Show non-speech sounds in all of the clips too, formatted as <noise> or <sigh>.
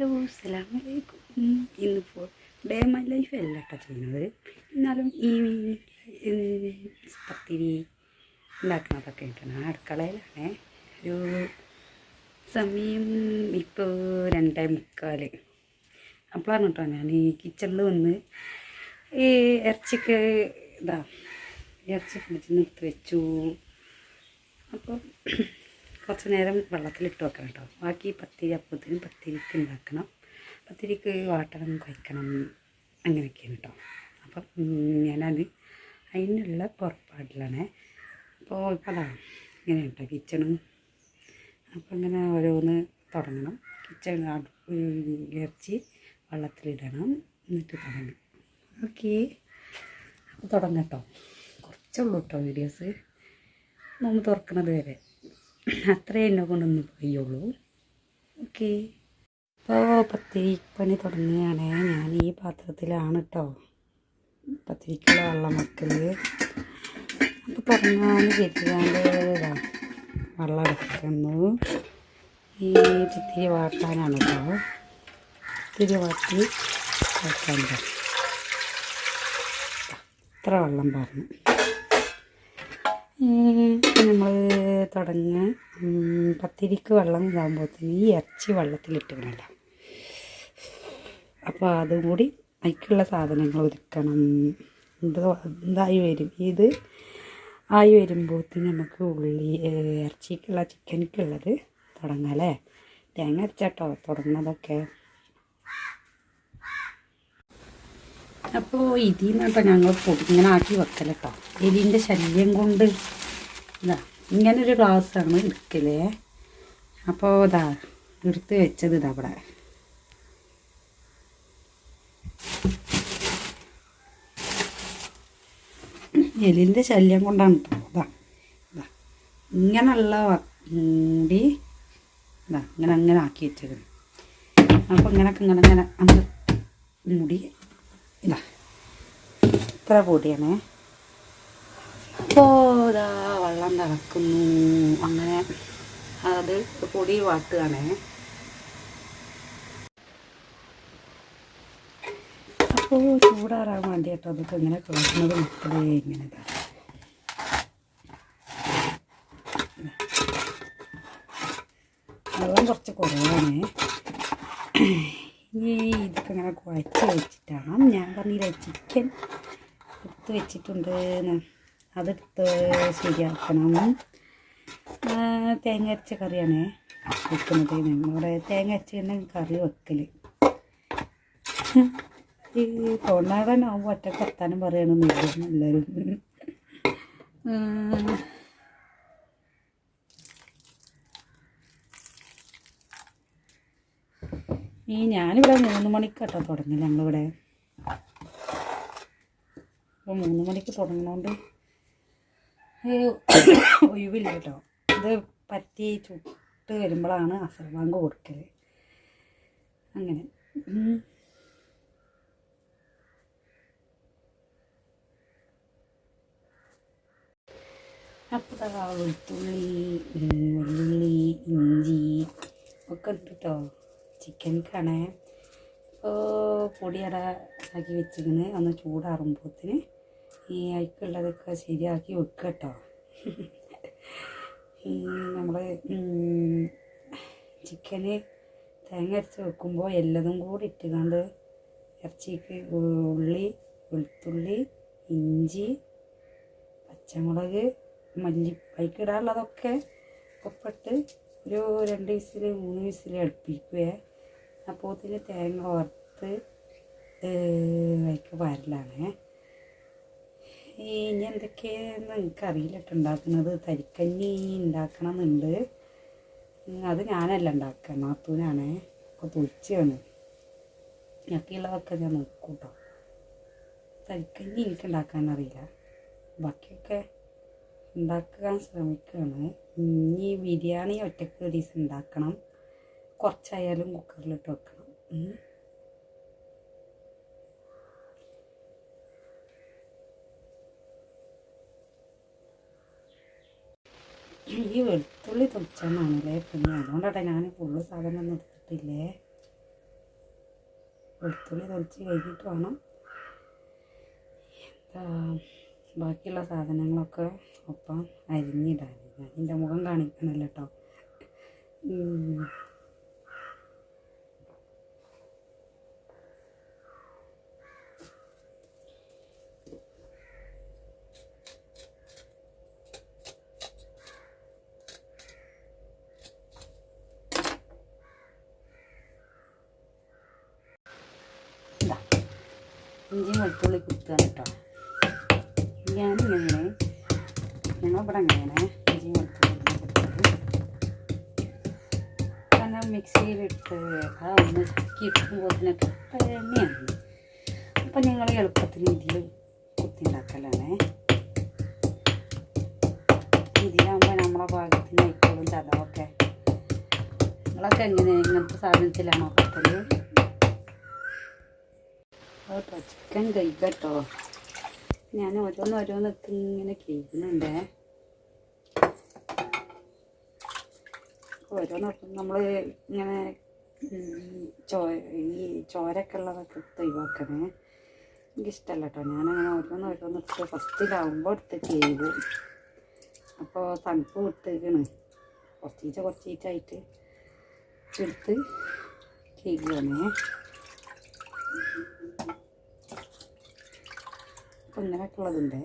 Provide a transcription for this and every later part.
Hello അസ്സലാമലൈക്കും ഇന്നിപ്പോൾ day my life അല്ല കേട്ടോ ചെയ്യുന്നത്. എന്നാലും ഈ ഉം, പത്തിരി ഉണ്ടാക്കുന്നതൊക്കെ ഉണ്ടാണ് അടുക്കളയിലാണ്. ഒരു സമയം ഇപ്പോൾ രണ്ടേ മുക്കാൽ അപ്പോഴാണ് കേട്ടോ ഞാൻ ഈ കിച്ചണിൽ വന്ന് ഈ ഇറച്ചിക്ക് ഇതാ ഇറച്ചി ഫ്രിഡ്ജിൽ നിർത്തി വെച്ചു. അപ്പോൾ കുറച്ച് നേരം വെള്ളത്തിലിട്ട് വെക്കണം കേട്ടോ. ബാക്കി പത്തിരി അപ്പത്തിന് പത്തിരിക്ക് ഉണ്ടാക്കണം. പത്തിരിക്ക് വാട്ടണം കഴിക്കണം അങ്ങനെയൊക്കെയാണ് കേട്ടോ. അപ്പം ഞാനത് അതിനുള്ള പുറപ്പാടിലാണ്. അപ്പോൾ അതാ ഇങ്ങനെ കേട്ടോ കിച്ചണും. അപ്പം ഇങ്ങനെ ഓരോന്ന് തുടങ്ങണം. കിച്ചൺ ഇറച്ചി വെള്ളത്തിലിടണം. എന്നിട്ട് തുടങ്ങി ഓക്കെ. അപ്പോൾ തുടങ്ങട്ടോ കുറച്ചുള്ളൂ കേട്ടോ വീഡിയോസ്. നമ്മൾ തുറക്കണത് വരെ. <clears throat> അത്രേ എന്നെ കൊണ്ടൊന്ന് കഴിയുള്ളൂ ഓക്കെ. ഇപ്പോൾ പത്തിരിപ്പണി തുടങ്ങുകയാണ്. ഞാൻ ഈ പാത്രത്തിലാണ് കേട്ടോ പത്തിരിക്കുള്ള വെള്ളം വെക്കൽ അപ്പോൾ തുടങ്ങാന്ന് കരുതാണ്ട് വെള്ളം എടുക്കുന്നു. ഈ പത്തിരി വാട്ടാനാണ് കേട്ടോ പത്തിരി വാട്ടി വെക്കാൻ ഇത്ര വെള്ളം പറഞ്ഞു നമ്മൾ തുടങ്ങ. പത്തിരിക്ക് വെള്ളം ഇതാകുമ്പോഴത്തേന് ഈ ഇറച്ചി വെള്ളത്തിലിട്ടിക്കണല്ലോ അപ്പോൾ അതും കൂടി അതിക്കുള്ള സാധനങ്ങൾ ഒരുക്കണം. ഇത് ഇതായി വരും. ഇത് ആയി വരുമ്പോഴത്തേന് നമുക്ക് ഉള്ളി ഇറച്ചിക്കുള്ള ചിക്കനിക്കുള്ളത് തുടങ്ങാം അല്ലേ? തേങ്ങ അരച്ചാട്ടോ തുടങ്ങുന്നതൊക്കെ. അപ്പോൾ ഇതിൽ നിന്നിട്ടോ ഞങ്ങൾ പൊടിങ്ങനെ ആക്കി ആക്കി വെക്കലട്ടോ എലിന്റെ ശല്യം കൊണ്ട് ഇതാ ഇങ്ങനൊരു ഗ്ലാസ്സാണ് എടുക്കലേ. അപ്പോൾ ഇതാ എടുത്ത് വെച്ചത് ഇതാ അവിടെ എലിന്റെ ശല്യം കൊണ്ടാണ് കേട്ടോ ഇതാ ഇതാ. ഇങ്ങനെയുള്ള വണ്ടി ഇതാ ഇങ്ങനെ അങ്ങനെ ആക്കി വെച്ചത് അപ്പോൾ ഇങ്ങനൊക്കെ ഇങ്ങനെ ഇങ്ങനെ മൂടി ഇതാ. ഇത്ര പൊടിയാണേ. അപ്പോൾ ഇതാ വെള്ളം തിളക്കുന്നു. അങ്ങനെ അത് പൊടി വാട്ടുകയാണേ. അപ്പോൾ ചൂടാറാൻ വേണ്ടി കേട്ടോ അതൊക്കെ ഇങ്ങനെ കിളക്കുന്നത് മക്കളെ ഇങ്ങനെ വെള്ളം കുറച്ച് കുറവാണേ. ഇനി ഇതൊക്കെ ഇങ്ങനെ കുഴച്ച് വെച്ചിട്ടാണ് ഞാൻ പറഞ്ഞില്ല ചിക്കൻ എടുത്ത് വെച്ചിട്ടുണ്ട്. അതെടുത്ത് ശരിയാക്കണം. തേങ്ങ അരച്ച കറിയാണ് വെക്കുന്നത്. നമ്മുടെ തേങ്ങ അരച്ച് തന്നെ കറി വെക്കൽ ഈ തൊണ്ണാടനാകുമ്പോൾ ഒറ്റ വർത്താനം പറയണമെന്നില്ല എല്ലാവരും ഈ ഞാനിവിടെ മൂന്ന് മണിക്കാട്ടോ തുടങ്ങി ഞങ്ങളിവിടെ. അപ്പോൾ മൂന്ന് മണിക്ക് തുടങ്ങുന്നതുകൊണ്ട് ഒഴിവില്ല കേട്ടോ ഇത് പറ്റി ചുട്ട് വരുമ്പോഴാണ് അസർവാങ്ക് കൊടുക്കൽ അങ്ങനെ. അപ്പോൾ വെളുത്തുള്ളി വെള്ളുള്ളി ഇഞ്ചി ഒക്കെ ഉണ്ട് കേട്ടോ ചിക്കൻക്കാണ് ഇപ്പോൾ പൊടിയട ആക്കി വെച്ചിങ്ങനെ ഒന്ന് ചൂടാറുമ്പോഴത്തിന് ഈ അയക്കുള്ളതൊക്കെ ശരിയാക്കി വെക്കുക കേട്ടോ നമ്മൾ ചിക്കന് തേങ്ങ അരച്ച് വെക്കുമ്പോൾ എല്ലതും കൂടി ഇട്ടുകൊണ്ട് ഇറച്ചിക്ക് ഉള്ളി വെളുത്തുള്ളി ഇഞ്ചി പച്ചമുളക് മല്ലി അതിക്കിടാനുള്ളതൊക്കെ ഒപ്പിട്ട് ഒരു രണ്ട് വിസിൽ മൂന്ന് വിസിൽ അടുപ്പിക്കുക അപ്പോൾ ഇതിൽ തേങ്ങ ഓർത്ത് വയ്ക്ക് വരലാണ്. ഈ ഇനി എന്തൊക്കെയാണ് എനിക്കറിയില്ല കേട്ടോ ഉണ്ടാക്കുന്നത്. തരിക്കഞ്ഞി ഉണ്ടാക്കണം എന്നുണ്ട് അത് ഞാനല്ല ഉണ്ടാക്കുക. നാത്തൂനാണ്. അപ്പോൾ തുളിച്ചാണ്. ഞക്കിയുള്ളതൊക്കെ ഞാൻ നോക്കും കേട്ടോ തരിക്കഞ്ഞി എനിക്ക് ഉണ്ടാക്കാൻ അറിയില്ല. ബാക്കിയൊക്കെ ഉണ്ടാക്കാൻ ശ്രമിക്കുകയാണ് ഇനി ബിരിയാണി ഒറ്റയ്ക്ക് ഒരു ദിവസം ഉണ്ടാക്കണം. കുറച്ചായാലും കുക്കറിലിട്ട് വെക്കണം. ഈ വെളുത്തുള്ളി തൊളിച്ചാണല്ലേ പിന്നെ അതുകൊണ്ടാട്ടെ ഞാൻ ഫുള്ള് സാധനം ഒന്നും എടുത്തിട്ടില്ലേ? വെളുത്തുള്ളി തൊളിച്ച് കഴിഞ്ഞിട്ട് വേണം. എന്താ ബാക്കിയുള്ള സാധനങ്ങളൊക്കെ ഒപ്പം അരിഞ്ഞിടാൻ. ഞാൻ എന്റെ മുഖം കാണിക്കണല്ലോ കേട്ടോ ഇഞ്ചിയും വെളുത്തുള്ളി കുത്തുകയാണ് കേട്ടോ. ഞാനിങ്ങനെ ഞങ്ങളിവിടെ അങ്ങനെയാണ് ഇഞ്ചിയും വെളുത്തുള്ളി കുത്തുന്നത് കാരണം മിക്സിയിലിട്ട് ആ ഒന്ന് ചക്കി എണ്ണയാണ് അപ്പം ഞങ്ങൾ എളുപ്പത്തിൽ ഇതിൽ കുത്തി ഉണ്ടാക്കലാണ് ഇതിലാകുമ്പോൾ നമ്മളെ ഭാഗത്തിന് ആയിക്കോളും ചതവൊക്കെ. നിങ്ങളൊക്കെ എങ്ങനെ ഇങ്ങനത്തെ സാധനത്തിലാണോ പറ്റൽ കേട്ടോ. ചിക്കൻ കഴിക്കട്ടോ ഞാൻ ഓരോന്ന് ഓരോന്നൊക്കെ ഇങ്ങനെ കഴിക്കുന്നുണ്ടേ ഓരോന്നൊക്കെ നമ്മൾ ഇങ്ങനെ ചോ ഈ ചോരൊക്കെ ഉള്ളതൊക്കെ എടുത്ത് ഒഴിവാക്കണേ. എനിക്കിഷ്ടമല്ല കേട്ടോ. ഞാനങ്ങനെ ഓരോന്ന് ഓരോന്ന് എടുത്ത് ഫസ്റ്റിലാവുമ്പോൾ എടുത്ത് ചെയ്തു. അപ്പോൾ തണുപ്പ് വിട്ടേക്കണ് കുറച്ചീച്ച കുറച്ചീച്ചായിട്ട് എടുത്ത് ചെയ്യുകയാണേ ഉള്ളതുണ്ട്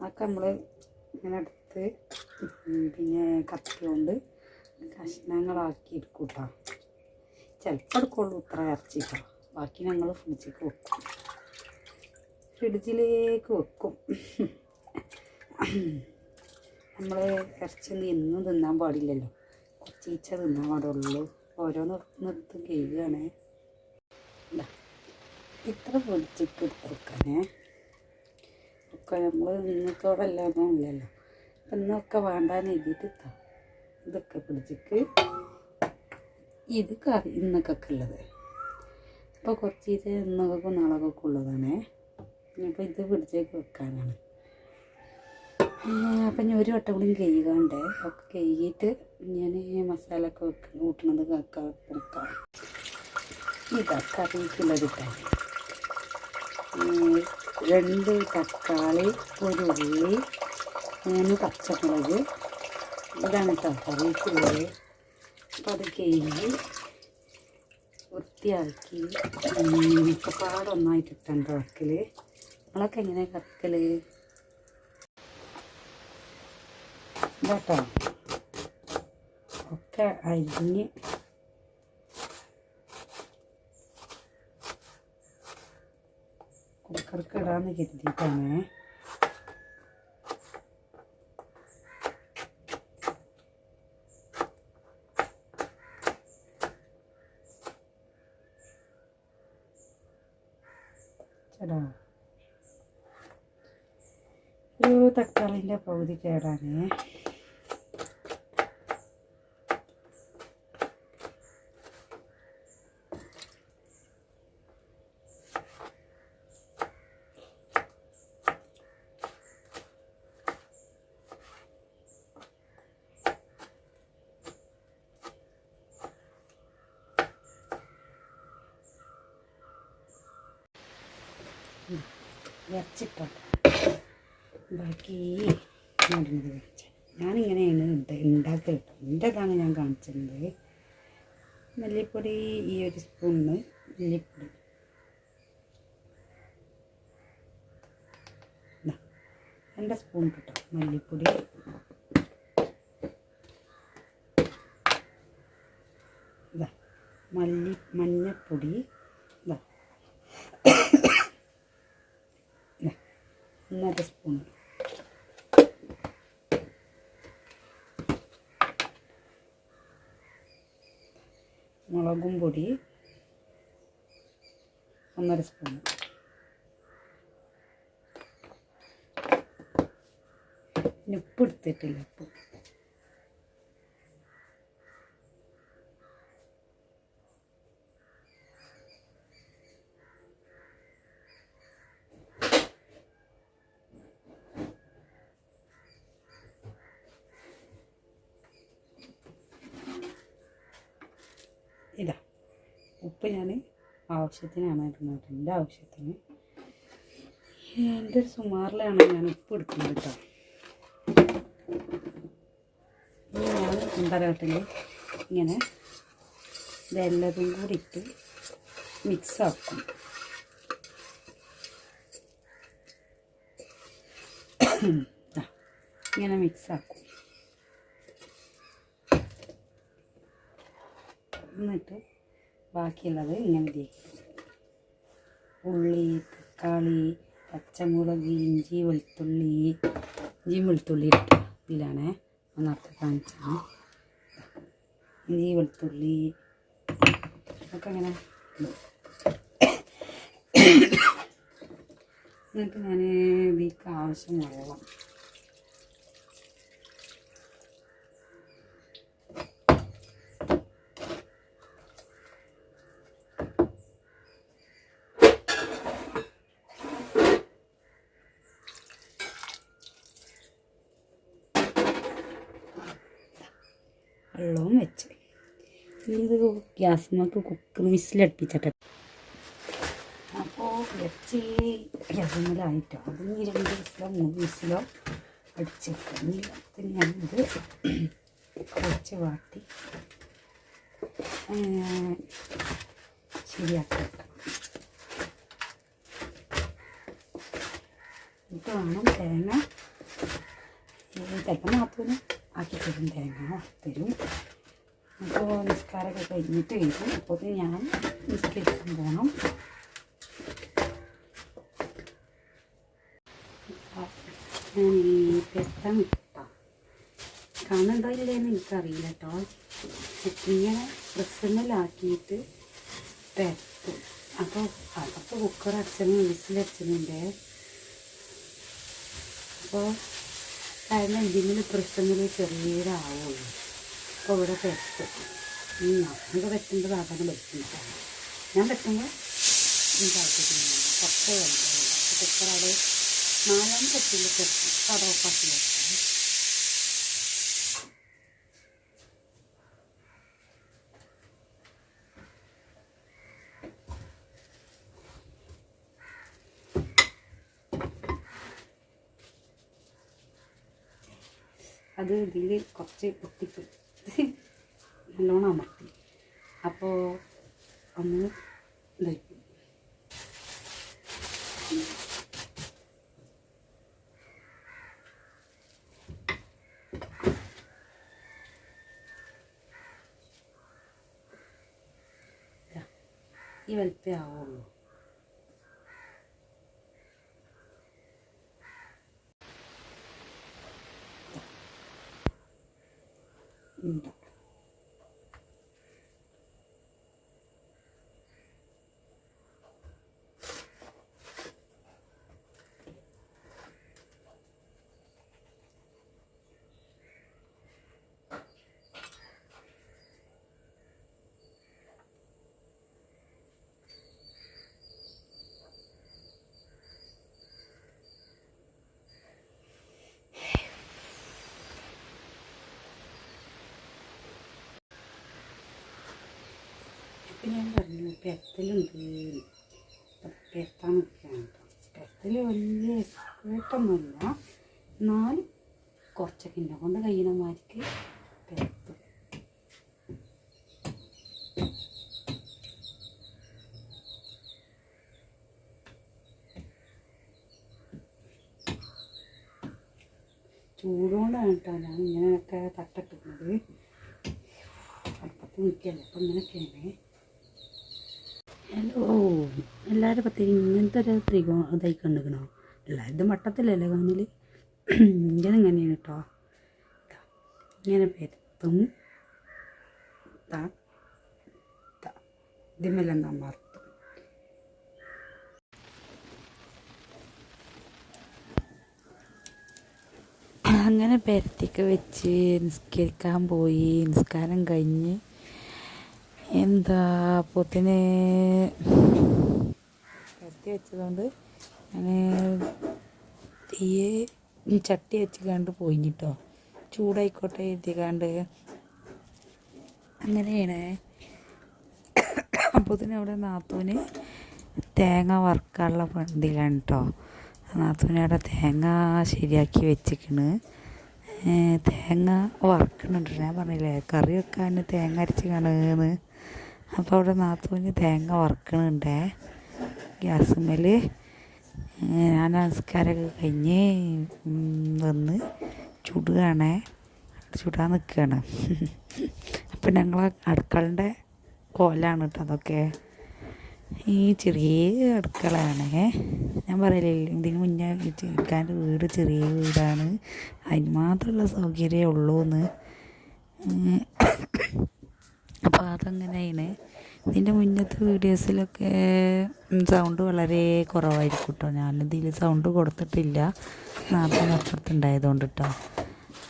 അതൊക്കെ നമ്മൾ ഇങ്ങനെ എടുത്ത് പിന്നെ കത്തി കൊണ്ട് കഷ്ണങ്ങളാക്കി എടുക്കും കേട്ടോ ചിലപ്പോൾ എടുക്കുള്ളൂ ഇത്ര ഇറച്ചി ബാക്കി ഞങ്ങൾ ഫ്രിഡ്ജിലേക്ക് വെക്കും. ഫ്രിഡ്ജിലേക്ക് വെക്കും. നമ്മൾ ഇറച്ചിയൊന്നും എന്നും തിന്നാൻ പാടില്ലല്ലോ. കുറച്ചീച്ച തിന്നാൻ പാടുള്ളൂ. ഓരോന്ന് നിർത്തും കഴിയുകയാണ് ഇതാ. ഇത്ര പൊടിച്ചിട്ട് എടുത്ത് വെക്കാനേ ഒക്കെ നമ്മൾ ഇല്ലല്ലോ എന്നൊക്കെ വേണ്ടാന്ന് എഴുതിയിട്ട് ഇതൊക്കെ പിടിച്ചിട്ട് ഇത് കറി ഇന്നൊക്കെ ഉള്ളത്. അപ്പോൾ കുറച്ച് ഇത് ഇന്നൊക്കെ നാളൊക്കെ ഉള്ളതാണേ. അപ്പോൾ ഇത് പിടിച്ചേക്ക് വെക്കാനാണ്. അപ്പം ഞാൻ ഒരു വട്ടം കൂടി കഴുകാണ്ട് ഒക്കെ കഴുകിയിട്ട് ഞാൻ മസാല ഒക്കെ വെക്ക കൂട്ടണത് കക്ക ഇതാ കറിക്കുള്ളത് ഇട്ടാൽ രണ്ട് തക്കാളി ഒരു ഉള്ളി മൂന്ന് പച്ചമുളക്. കേട്ടോ കറിക്കുള്ളത് അപ്പം അത് കഴിഞ്ഞ് വൃത്തിയാക്കി ഒക്കെ പാടൊന്നായിട്ട് ഇട്ടുണ്ട് വറക്കൽ നമ്മളൊക്കെ എങ്ങനെ കറക്കൽ ഇതാട്ടോ. ഒക്കെ അരിഞ്ഞ് കുക്കർക്ക് ഇടാന്ന് കരുതിയിട്ടാണ്. ചേടാ ഒരു തക്കാളിന്റെ പകുതി കേടാനേ ഇറച്ചിട്ടോ ബാക്കി നടുന്നത് വെച്ച് ഞാനിങ്ങനെയാണ് ഉണ്ട് ഉണ്ടാക്കൽ കേട്ടോ എന്റെതാണ് ഞാൻ കാണിച്ചിരുന്നത് മല്ലിപ്പൊടി ഈ ഒരു സ്പൂണിന് മല്ലിപ്പൊടി. രണ്ട് സ്പൂൺ കിട്ടും മല്ലിപ്പൊടി. മല്ലി മഞ്ഞൾപ്പൊടി ഇതാ ഇതാ, ഒന്നര സ്പൂൺ. മുളകും പൊടി ഒന്നര സ്പൂൺ. ഉപ്പ് എടുത്തിട്ടില്ല ഉപ്പ് ഇതാ ഉപ്പ് ഞാൻ ആവശ്യത്തിനാണ് ഇടുന്നത് എന്റെ ആവശ്യത്തിന്. എന്റെ സുമാറിലാണ് ഞാൻ ഉപ്പ് എടുക്കുന്നത് കേട്ടോ. ഞാൻ ഇങ്ങനെ ഇതെല്ലാതും കൂടി ഇട്ട് മിക്സാക്കും ഇങ്ങനെ മിക്സാക്കും എന്നിട്ട് ബാക്കിയുള്ളത് ഇങ്ങനെ തേക്കും ഉള്ളി തക്കാളി പച്ചമുളക് ഇഞ്ചി വെളുത്തുള്ളി ഇഞ്ചി വെളുത്തുള്ളി ഇതിലാണേ ഒന്നർത്ഥം കാണിച്ചാണ് ഇഞ്ചി വെളുത്തുള്ളി ഒക്കെ ഇങ്ങനെ എന്നിട്ട് ഞാൻ ഇതിലേക്ക് ആവശ്യം വെള്ളം വെള്ളവും വെച്ച്. ഇത് നമുക്ക് കുക്കർ വിസിലടുപ്പിച്ചിട്ട് അപ്പോൾ ഇറച്ചി ഗ്യാസിലായിട്ടോ അത് രണ്ട് വിസിലോ മൂന്ന് വിസിലോ അടിച്ച് വെക്കാം ഇനി അതിന് ഞാനിത് കുറച്ച് വാട്ടി ശരിയാക്കി വെക്കാം. എന്നിട്ട് വേണം തേങ്ങ ചിലപ്പോൾ നാത്തൂന് ആക്കി തരും തേങ്ങ തരും. അപ്പോൾ നിസ്കാരമൊക്കെ കഴിഞ്ഞിട്ട് വരും അപ്പോൾ ഞാൻ നിസ്കരിക്കാൻ പോകണം ഞാൻ ഈ പെരുത്താൻ കിട്ടാം കാണുന്നുണ്ടോ ഇല്ലേന്ന് എനിക്കറിയില്ല കേട്ടോ. ഇങ്ങനെ പ്രസന്നലാക്കിയിട്ട് പെരത്തും അപ്പോൾ അകത്ത് കുക്കർ അച്ഛനും വിസിലടിച്ചതിന്റെ അപ്പോൾ കാരണം എന്തെങ്കിലും പ്രശ്നങ്ങൾ ചെറിയതാവുള്ളൂ. അപ്പോൾ ഇവിടെ പെട്ടും നമുക്ക് പറ്റുമ്പോൾ സാധാരണ പറ്റുന്നതാണ് ഞാൻ പറ്റുമ്പോൾ ആവശ്യത്തിന് പത്ത് കുക്കർ അവിടെ. നാലാം പറ്റില്ല. ചെറുപ്പം അപ്പോൾ അത് ഓഫാക്കി വെക്കാം അത് ഇതിൽ കുറച്ച് പൊട്ടിപ്പോയി. <laughs> നല്ലോണം അമർത്തി. അപ്പോൾ ഒന്ന് ഇതായി ദാ, ഈ വലുപ്പേ ഉണ്ട് ഞാൻ പറഞ്ഞു പെത്തലുണ്ട് പെത്താൻ നിൽക്കുകയാണ് പെരത്തൽ വലിയ എക്സ്പേർട്ടൊന്നുമില്ല. എന്നാലും കുറച്ചൊക്കെ എന്നെ കൊണ്ട് കഴിയണമാർക്ക് ചൂടുകൊണ്ടാണ് കേട്ടോ ഞാൻ ഇങ്ങനെയൊക്കെ തട്ടിട്ടുന്നത് അടുപ്പത്ത് നിൽക്കല്ലേ. അപ്പം ഇങ്ങനെയൊക്കെയാണ്. ഹലോ എല്ലാവരും പത്തിരി ഇങ്ങനത്തെ ഒരു ത്രികോ ഇതായി കണ്ടുക്കണോ എല്ലാവരും കാണിൽ ഇങ്ങനെ ഇങ്ങനെയാണ് കേട്ടോ ഇങ്ങനെ പെരുത്തും ദാ. ഇതിമെല്ലാം നാം മറത്തും അങ്ങനെ പെരത്തിക്ക് വെച്ച് നിസ്കരിക്കാൻ പോയി. നിസ്കാരം കഴിഞ്ഞ് എന്താ പൊത്തിന് കത്തി വെച്ചതുകൊണ്ട് ഞാൻ തീയെ ചട്ടി വെച്ച് കണ്ട് പോയിട്ടോ ചൂടായിക്കോട്ടെ എഴുതിക്കാണ്ട് അങ്ങനെയാണ്. അപ്പോത്തിന് അവിടെ നാത്തൂന് തേങ്ങ വറുക്കാനുള്ള വണ്ടിയിലാണ് കേട്ടോ നാത്തൂന് അവിടെ തേങ്ങ ശരിയാക്കി വെച്ചിക്കണ്. തേങ്ങ വറക്കണുണ്ട്. ഞാൻ പറഞ്ഞില്ലേ കറി വെക്കാൻ തേങ്ങ അരച്ച് കാണുന്ന് അപ്പോൾ അവിടെ നാത്തൂന് തേങ്ങ വറക്കണുണ്ടേ. മേൽ ഞാൻ നമസ്കാരമൊക്കെ കഴിഞ്ഞ് വന്ന് ചുടുകയാണേ ചുടാൻ നിൽക്കുകയാണ് അപ്പം ഞങ്ങൾ അടുക്കളന്റെ കോലാണ് കേട്ടോ അതൊക്കെ. ഈ ചെറിയ അടുക്കളയാണേ. ഞാൻ പറയില്ലേ ഇതിന് മുന്നേ ഇക്കാന്റെ വീട് ചെറിയ വീടാണ്. അതിന് മാത്രമുള്ള സൗകര്യമേ ഉള്ളൂ എന്ന് അപ്പോൾ അതങ്ങനെയാണ്. ഇതിന്റെ മുന്നത്തെ വീഡിയോസിലൊക്കെ സൗണ്ട് വളരെ കുറവായിരിക്കും കേട്ടോ ഞാനിതിൽ സൗണ്ട് കൊടുത്തിട്ടില്ല. നാട്ടിൽ അപ്പുറത്തുണ്ടായതുകൊണ്ട് കേട്ടോ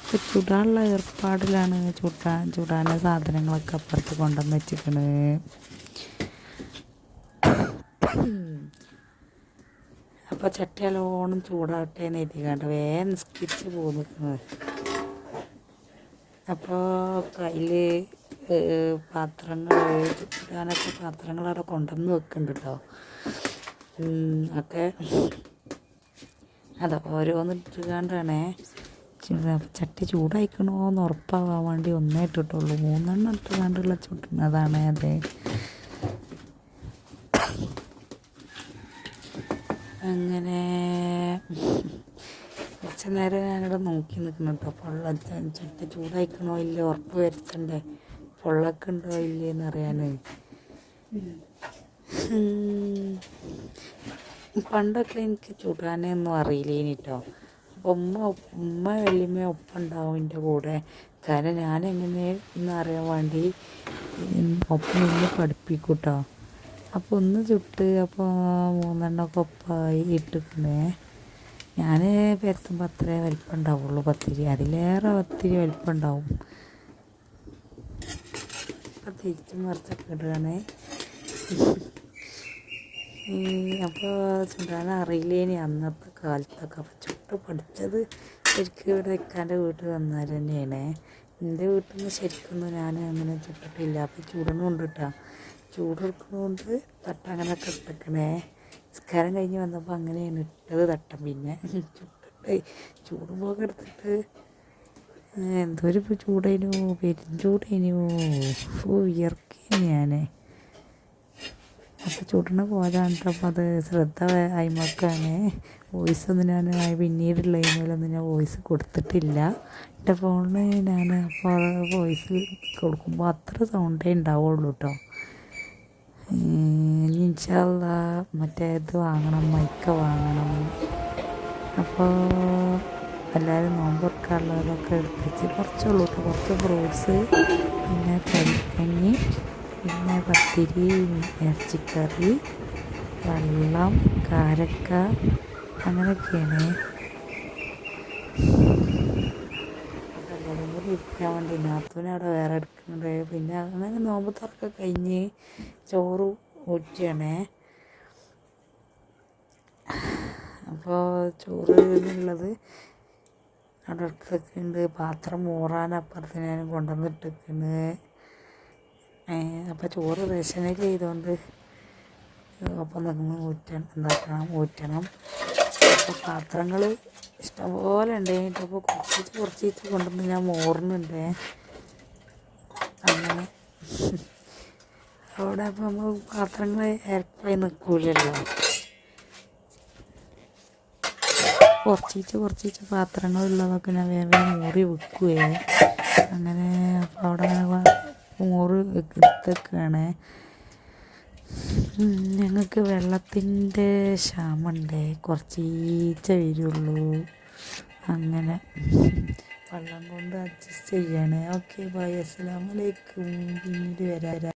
അപ്പോൾ ചുടാനുള്ള ഏർപ്പാടിലാണ് ചുട്ടാൻ ചുടാൻ സാധനങ്ങളൊക്കെ അപ്പുറത്ത് കൊണ്ടുവന്ന് വെച്ചിരിക്കണ് അപ്പോൾ ചട്ടിയലോണം ചൂടാവട്ടെ എന്ന് എഴുതിക്കാണ്ട് വേഗം നിസ്കരിച്ച് പോകുന്നു അപ്പോൾ കയ്യിൽ പാത്രങ്ങൾ ഇടാനൊക്കെ പാത്രങ്ങൾ അവിടെ കൊണ്ടുവന്ന് വെക്കുന്നുണ്ട് കേട്ടോ ഒക്കെ അതെ ഓരോന്ന് ഇട്ടുകാണ്ടാണേ ചട്ടി ചൂടായിക്കണോന്ന് ഉറപ്പാവാൻ വേണ്ടി ഒന്നേ ഇട്ടിട്ടുള്ളൂ. മൂന്നെണ്ണം ഇട്ടുകാണ്ടുള്ള ചുട്ടുന്നതാണ് അതെ. അങ്ങനെ കുറച്ച് നേരം ഞാനിവിടെ നോക്കി നിൽക്കുന്നു കേട്ടോ പൊള്ള ചട്ടി ചൂടായിക്കണോ ഇല്ല? ഉറപ്പ് വരുത്തണ്ടേ? പൊള്ളൊക്കെ ഉണ്ടോ ഇല്ലേ എന്ന് അറിയാൻ പണ്ടൊക്കെ എനിക്ക് ചുടാനൊന്നും അറിയില്ലേനി കേട്ടോ ഉമ്മ ഉമ്മ വല്യമ്മ ഒപ്പം ഉണ്ടാവും എന്റെ കൂടെ. കാരണം ഞാനെങ്ങനെ എന്ന് അറിയാൻ വേണ്ടി ഒപ്പം ഒന്ന് പഠിപ്പിക്കും കേട്ടോ അപ്പോൾ ഒന്ന് ചുട്ട് അപ്പോൾ മൂന്നെണ്ണമൊക്കെ ഒപ്പമായി ഇട്ടിക്കണേ ഞാൻ പരത്തുമ്പോൾ അത്രേ വലിപ്പം ഉണ്ടാവുള്ളൂ പത്തിരി. അതിലേറെ പത്തിരി വലിപ്പം ഉണ്ടാവും അപ്പം തിരിച്ചും മറിച്ചൊക്കെ ഇടുകയാണേ അപ്പോൾ ചുണ്ടാൻ അറിയില്ലേനി. അന്നത്തെ കാലത്തൊക്കെ അപ്പം ചുട്ട് പഠിച്ചത് ശരിക്കും ഇവിടെ ഇക്കാന്റെ വീട്ടിൽ വന്നാൽ തന്നെയാണ് എന്റെ വീട്ടിൽ നിന്ന് ശരിക്കൊന്നും ഞാൻ അങ്ങനെ ചുട്ടിട്ടില്ല. അപ്പോൾ ചൂടണുണ്ട് കേട്ടോ ചൂടെടുക്കുന്നതുകൊണ്ട് തട്ടങ്ങനെ ഇട്ടേക്കണേ. നിസ്കാരം കഴിഞ്ഞ് വന്നപ്പോൾ അങ്ങനെയാണ് ഇട്ടത് തട്ടം. പിന്നെ ചൂടിട്ട് ചൂട് പോകെ എടുത്തിട്ട് എന്തൊരു ചൂടേനു പെരുംചൂടേനു ഓ വിയർക്കേനു ഞാൻ അപ്പോൾ ചൂടിന് കേട്ടോ അപ്പോൾ അത് ശ്രദ്ധ അയിമക്കാണ്. വോയിസ് ഒന്നും ഞാൻ പിന്നീടുള്ള ഇമെയിലൊന്നും ഞാൻ വോയിസ് കൊടുത്തിട്ടില്ല. എന്റെ ഫോണിൽ ഞാൻ അപ്പോൾ വോയിസ് കൊടുക്കുമ്പോൾ അത്ര സൗണ്ടേ ഉണ്ടാവുള്ളൂ കേട്ടോ ഇൻഷാല്ല മറ്റേ ഇത് വാങ്ങണം മൈക്ക വാങ്ങണം. അപ്പോൾ എല്ലാവരും നോമ്പ് തുറക്കാനുള്ളതൊക്കെ എടുത്ത് വെച്ച് കുറച്ചുള്ളൂ കുറച്ച് ഫ്രൂട്ട്സ് പിന്നെ കരിക്കഞ്ഞി പിന്നെ പത്തിരി ഇറച്ചിക്കറി വെള്ളം കാരക്ക അങ്ങനെയൊക്കെയാണ്. എല്ലാവരും കൂടി ഇരിക്കാൻ വേണ്ടി നാത്തൂനെ അവിടെ വേറെ എടുക്കുന്നുണ്ട്. പിന്നെ അങ്ങനെ നോമ്പ് തുറക്കെ കഴിഞ്ഞ് ചോറ് ഊറ്റിയാണേ. അപ്പോൾ ചോറ് എന്നുള്ളത് അവിടെ പാത്രം മൂറാൻ അപ്പുറത്ത് ഞാൻ കൊണ്ടുവന്നിട്ടൊക്കെയാണ് അപ്പോൾ ചോറ് റേഷനിൽ ചെയ്തുകൊണ്ട് അപ്പം നിന്ന് ഊറ്റണം എന്താക്കണം? ഊറ്റണം. അപ്പോൾ പാത്രങ്ങൾ ഇഷ്ടംപോലെ ഉണ്ടായിട്ട് അപ്പോൾ കുറച്ചിട്ട് കുറച്ചിട്ട് കൊണ്ടുവന്ന് ഞാൻ മോറുന്നുണ്ട് അങ്ങനെ. അവിടെ അപ്പോൾ നമ്മൾ പാത്രങ്ങൾ ഇരപ്പായി നിൽക്കൂലല്ലോ കുറച്ചിച്ച് പാത്രങ്ങൾ ഉള്ളതൊക്കെ ഞാൻ വേറെ മൂറി വെക്കുകയെ അങ്ങനെ അപ്പോൾ അവിടെ അങ്ങനെ മോറ് എടുത്തൊക്കെയാണ്. ഞങ്ങൾക്ക് വെള്ളത്തിന്റെ ക്ഷാമുണ്ട് കുറച്ചീച്ച വരുള്ളൂ. അങ്ങനെ വെള്ളം കൊണ്ട് അഡ്ജസ്റ്റ് ചെയ്യണേ. ഓക്കെ ബൈ അസ്സലാമലൈക്കും പിന്നീട് വരാം.